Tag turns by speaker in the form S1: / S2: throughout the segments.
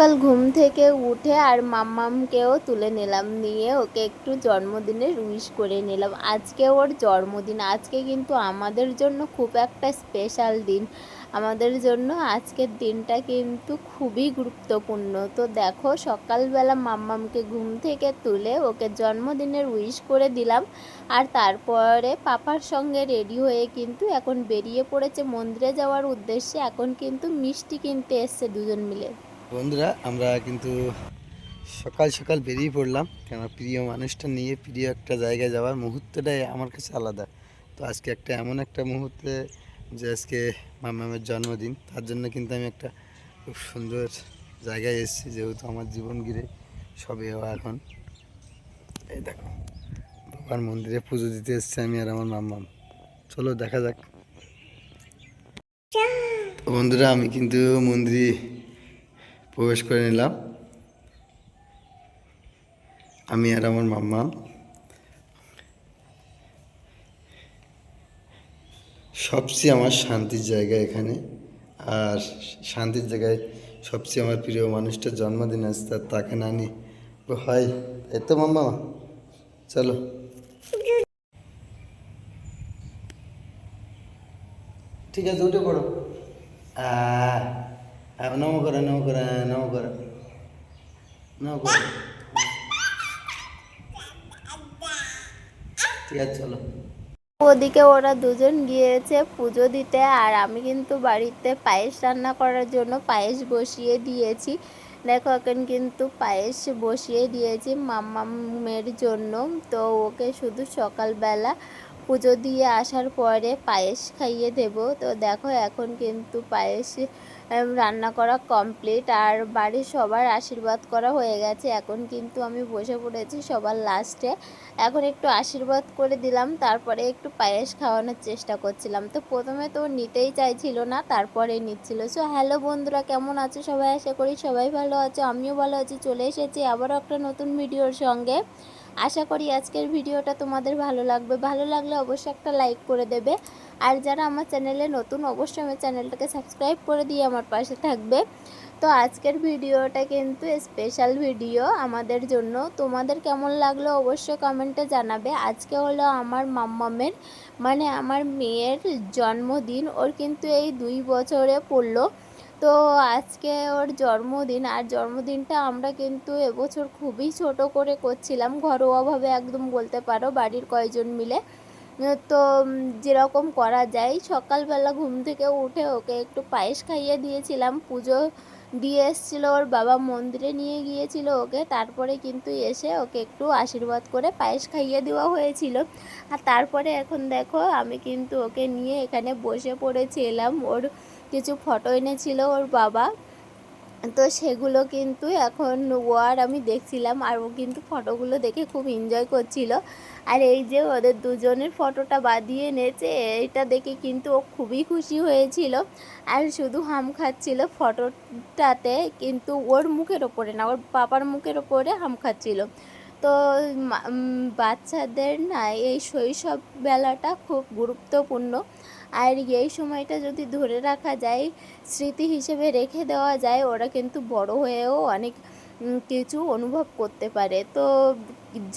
S1: সকাল ঘুম থেকে উঠে আর মাম্মামকেও তুলে নিলাম। নিয়ে ওকে একটু জন্মদিনের উইশ করে নিলাম। আজকে ওর জন্মদিন। আজকে কিন্তু আমাদের জন্য খুব একটা স্পেশাল দিন। আমাদের জন্য আজকের দিনটা কিন্তু খুবই গুরুত্বপূর্ণ। তো দেখো, সকালবেলা মাম্মামকে ঘুম থেকে তুলে ওকে জন্মদিনের উইশ করে দিলাম। আর তারপরে পাপার সঙ্গে রেডি হয়ে কিন্তু এখন বেরিয়ে পড়েছে। মন্দিরে যাওয়ার উদ্দেশ্যে এখন কিন্তু মিষ্টি কিনতে এসছে দুজন মিলে।
S2: বন্ধুরা, আমরা কিন্তু সকাল সকাল বেরিয়ে পড়লাম। কেন প্রিয় মানুষটা নিয়ে, প্রিয় একটা জায়গায় যাওয়ার মুহূর্তটাই আমার কাছে আলাদা। তো আজকে একটা এমন একটা মুহূর্তে যে আজকে মামামের জন্মদিন, তার জন্য কিন্তু আমি একটা খুব সুন্দর জায়গায় এসেছি, যেহেতু আমার জীবন ঘিরে সবে হওয়া এখন। এই দেখো বাবার মন্দিরে পুজো দিতে এসেছি আমি আর আমার মাম্মাম চলো দেখা যাক। বন্ধুরা, আমি কিন্তু মন্দিরে প্রবেশ করে নিলাম। আমি আর আমার মাম্মা। সবচেয়ে আমার শান্তির জায়গা এখানে। আর শান্তির জায়গায় সবচেয়ে আমার প্রিয় মানুষটার জন্মদিন আছে তার তাকে না নিয়ে। ও হাই। এই তো মাম্মা। চলো। ঠিক আছে উঠে পড়ো। আহ, নমো করে নমো করে নমো করে। নমো করে। ঠিক আছে, চলো।
S1: ওদিকে ওরা দুজন গিয়েছে পুজো দিতে, আর আমি কিন্তু বাড়িতে পায়েস রান্না করার জন্য পায়েস বসিয়ে দিয়েছি। দেখো, এখন কিন্তু পায়েস বসিয়ে দিয়েছি মাম্মামের জন্য। তো ওকে শুধু সকালবেলা পুজো দিয়ে আসার পরে পায়েস খাইয়ে দেব। তো দেখো, এখন কিন্তু পায়েস রান্না করা কমপ্লিট আর বাড়ির সবার আশীর্বাদ করা হয়ে গেছে। এখন কিন্তু আমি বসে পড়েছি সবার লাস্টে এখন একটু আশীর্বাদ করে দিলাম, তারপরে একটু পায়েস খাওয়ানোর চেষ্টা করছিলাম। তো প্রথমে তো নিতেই চাইছিল না, তারপরে নিচ্ছিল। সো হ্যালো বন্ধুরা, কেমন আছো? সবাই আশা করি সবাই ভালো আছো, আমিও ভালো আছি, চলে এসেছি আবারও একটা নতুন ভিডিওর সঙ্গে। আশা করি আজকের ভিডিওটা তোমাদের ভালো লাগবে। ভালো লাগলে অবশ্যই একটা লাইক করে দেবে। আর যারা আমার চ্যানেলে নতুন, অবশ্যই আমার চ্যানেলটাকে সাবস্ক্রাইব করে দিয়ে আমার পাশে থাকবে। তো আজকের ভিডিওটা কিন্তু স্পেশাল ভিডিও আমাদের জন্য। তোমাদের কেমন লাগল অবশ্যই কমেন্টে জানাবে। আজকে হলো আমার মাম্মামের মানে আমার মেয়ের জন্মদিন। ওর কিন্তু এই দুই বছরে পড়ল। তো আজকে ওর জন্মদিন, আর জন্মদিনটা আমরা কিন্তু এবছর খুবই ছোট করে করছিলাম। ঘরোয়াভাবে একদম বলতে পারো বাড়ির কয়েকজন মিলে। তো যেরকম করা যায়, সকালবেলা ঘুম থেকে উঠে ওকে একটু পায়েস খাইয়ে দিয়েছিলাম। পুজো দিয়ে এসেছিল ওর বাবা, মন্দিরে নিয়ে গিয়েছিল ওকে। তারপরে কিন্তু এসে ওকে একটু আশীর্বাদ করে পায়েস খাইয়ে দেওয়া হয়েছিল। আর তারপরে এখন দেখো আমি কিন্তু ওকে নিয়ে এখানে বসে পড়েছিলাম। ওর কিছু ফটো এনেছিল ওর বাবা। তো সেগুলো কিন্তু এখন ও আর আমি দেখছিলাম আর ও কিন্তু ফটোগুলো দেখে খুব এনজয় করছিল। আর এই যে ওদের দুজনের ফটোটা বাঁধিয়ে এনেছে, এইটা দেখে কিন্তু ও খুবই খুশি হয়েছিল। আর শুধু হাম খাচ্ছিল ফটোটাতে, কিন্তু ওর মুখের ওপরে না, ওর বাবার মুখের ওপরে হাম খাচ্ছিল। তো বাচ্চাদের না এই শৈশব বেলাটা খুব গুরুত্বপূর্ণ। আর এই সময়টা যদি ধরে রাখা যায়, স্মৃতি হিসেবে রেখে দেওয়া যায়, ওরা কিন্তু বড় হয়েও অনেক কিছু অনুভব করতে পারে। তো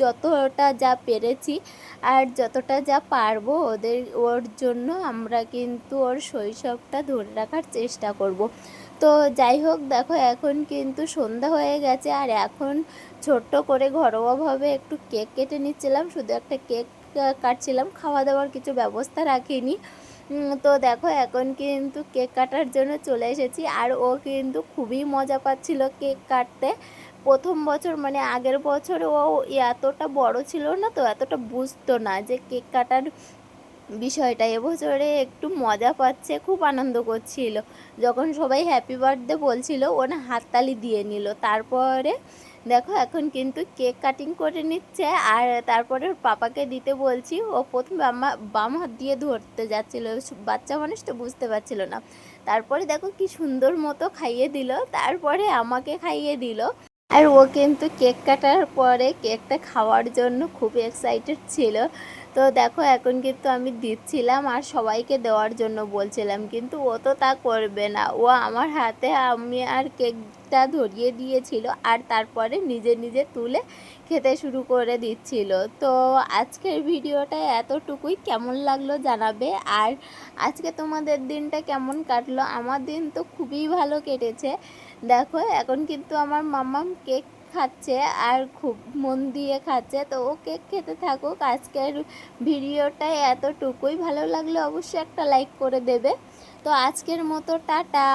S1: যতটা যা পেরেছি আর যতটা যা পারব ওদের, ওর জন্য আমরা কিন্তু ওর শৈশবটা ধরে রাখার চেষ্টা করব। তো যাই হোক, দেখো এখন কিন্তু সন্ধ্যা হয়ে গেছে আর এখন ছোট্ট করে ঘরোয়াভাবে একটু কেক কেটে নিচ্ছিলাম। শুধু একটা কেক কাটছিলাম। খাওয়া দাওয়ার কিছু ব্যবস্থা রাখিনি। তো দেখো, এখন কিন্তু কেক কাটার জন্য চলে এসেছি। আর ও কিন্তু খুবই মজা পাচ্ছিল কেক কাটতে। প্রথম বছর মানে আগের বছর ও এতটা বড় ছিল না তো, এতটা বুঝতো না যে কেক কাটার বিষয়টা। এবছরে একটু মজা পাচ্ছে, খুব আনন্দ করছিল। যখন সবাই হ্যাপি বার্থডে বলছিল ও না হাততালি দিয়ে নিল। তারপরে দেখো, এখন কিন্তু কেক কাটিং করে নিচ্ছে আর তারপরে পাপাকে দিতে বলছি, ও প্রথম বাম হাত দিয়ে ধরতে যাচ্ছিল। বাচ্চা মানুষ তো বুঝতে পারছিল না। তারপরে দেখো কি সুন্দর মতো খাইয়ে দিল, তারপরে আমাকে খাইয়ে দিল। আর ও কিন্তু কেক কাটার পরে কেকটা খাওয়ার জন্য খুব এক্সাইটেড ছিল। তো দেখো, এখন কিন্তু আমি দিচ্ছিলাম আর সবাইকে দেওয়ার জন্য বলছিলাম, কিন্তু ও তো তা করবে না। ও আমার হাতে আমি আর কেকটা ধরিয়ে দিয়েছিল আর তারপরে নিজে নিজে তুলে খেতে শুরু করে দিচ্ছিল। তো আজকের ভিডিওটা এতটুকুই। কেমন লাগল জানাবে? আর আজকে তোমাদের দিনটা কেমন কাটলো? আমার দিন তো খুবই ভালো কেটেছে। দেখো, এখন কিন্তু আমার মাম্মাম কেক খাচ্ছে আর খুব মন দিয়ে খাচ্ছে। তো ও কেক খেতে থাকুক। আজকের ভিডিওটাই এতটুকুই। ভালো লাগলে অবশ্যই একটা লাইক করে দেবে। তো আজকের মতো টাটা।